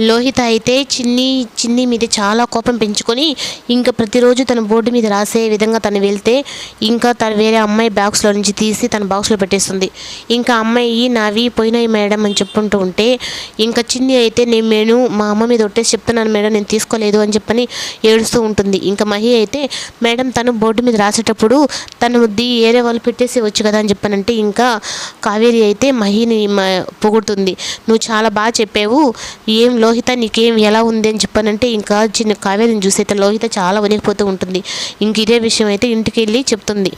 లోహిత అయితే చిన్ని చిన్ని మీద చాలా కోపం పెంచుకొని ఇంకా ప్రతిరోజు తన బోర్డు మీద రాసే విధంగా తను వెళ్తే ఇంకా తను వేరే అమ్మాయి బాక్స్లో నుంచి తీసి తన బాక్స్లో పెట్టేస్తుంది. ఇంకా అమ్మాయి నావి పోయినాయి మేడం అని చెప్పుకుంటూ ఉంటే ఇంకా చిన్ని అయితే నేను నేను మా అమ్మ మీద ఒట్టేసి చెప్తున్నాను మేడం నేను తీసుకోలేదు అని చెప్పని ఏడుస్తూ ఉంటుంది. ఇంకా మహి అయితే మేడం తను బోర్డు మీద రాసేటప్పుడు తను ది ఏరే వాళ్ళు పెట్టేసి వచ్చు కదా అని చెప్పానంటే ఇంకా కావేరి అయితే మహిని పొగుడుతుంది. నువ్వు చాలా బాగా చెప్పావు ఏం లోహిత నీకేం ఎలా ఉంది అని చెప్పానంటే ఇంకా చిన్న కావేరిని చూసి అయితే లోహిత చాలా వణికిపోతూ ఉంటుంది. ఇంక ఇదే విషయం అయితే ఇంటికి వెళ్ళి చెప్తుంది.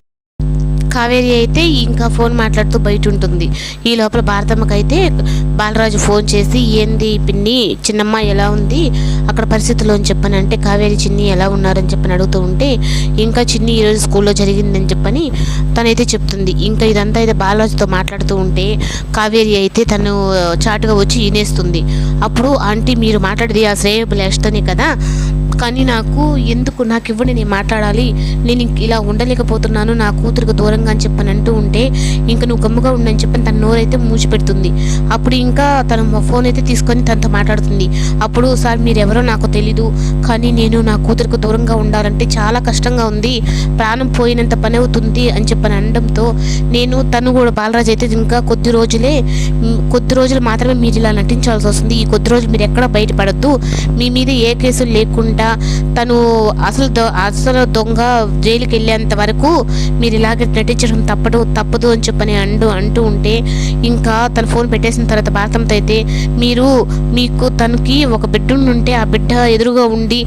కావేరి అయితే ఇంకా ఫోన్ మాట్లాడుతూ బయట ఉంటుంది ఈ లోపల భారతమ్మకైతే బాలరాజు ఫోన్ చేసి ఏంది పిన్ని? చిన్నమ్మ ఎలా ఉంది? అక్కడ పరిస్థితుల్లో అని చెప్పని అంటే కావేరి చిన్ని ఎలా ఉన్నారని చెప్పని అడుగుతూ ఉంటే ఇంకా చిన్ని ఈరోజు స్కూల్లో జరిగిందని చెప్పని తనైతే చెప్తుంది. ఇంకా ఇదంతా అయితే బాలరాజుతో మాట్లాడుతూ ఉంటే కావేరి అయితే తను చాటుగా వచ్చి ఈనేస్తుంది అప్పుడు ఆంటీ మీరు మాట్లాడేది ఆ శ్రేయ బ్లాష్తోనే కదా? కానీ నాకు ఎందుకు నాకు ఇవ్వండి నేను మాట్లాడాలి నేను ఇంక ఇలా ఉండలేకపోతున్నాను నా కూతురికి దూరంగా అని చెప్పని అంటూ ఉంటే ఇంకా నువ్వు గమ్ముగా ఉండని చెప్పని తన నోరైతే మూసిపెడుతుంది అప్పుడు ఇంకా తన ఫోన్ అయితే తీసుకొని తనతో మాట్లాడుతుంది. అప్పుడు సార్ మీరెవరో నాకు తెలీదు కానీ నేను నా కూతురికి దూరంగా ఉండాలంటే చాలా కష్టంగా ఉంది ప్రాణం పోయినంత పని అవుతుంది అని చెప్పని అనడంతో నేను తను కూడా బాలరాజు అయితే ఇంకా కొద్ది రోజులే కొద్ది రోజులు మాత్రమే మీరు ఇలా నటించాల్సి వస్తుంది. ఈ కొద్ది రోజులు మీరు ఎక్కడ బయటపడద్దు. మీ మీద ఏ కేసులు లేకుండా తను అసలు అసలు దొంగ జైలుకి వెళ్ళేంత వరకు మీరు ఇలాగే నటించడం తప్పదు తప్పదు అని చెప్పని అంటూ అంటూ ఉంటే ఇంకా తను ఫోన్ పెట్టేసిన తర్వాత భారతంతో అయితే మీరు మీకు తనకి ఒక బిడ్డ ఉంటే ఆ బిడ్డ ఎదురుగా ఉండి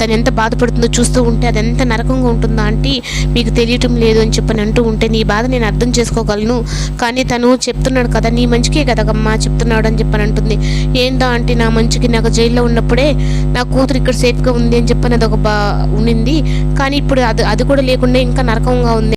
తను ఎంత బాధపడుతుందో చూస్తూ ఉంటే అది ఎంత నరకంగా ఉంటుందో అంటే మీకు తెలియటం లేదు అని చెప్పని అంటూ ఉంటే నీ బాధ నేను అర్థం చేసుకోగలను. కానీ తను చెప్తున్నాడు కదా నీ మంచికే కదమ్మా చెప్తున్నాడు అని చెప్పని అంటుంది. ఏందా అంటే నా మంచికి నాకు జైల్లో ఉన్నప్పుడే నా కూతురు ఇక్కడ సేఫ్గా ఉంది అని చెప్పి అది ఒక బా ఉండింది కానీ ఇప్పుడు అది అది కూడా లేకుండా ఇంకా నరకంగా ఉంది.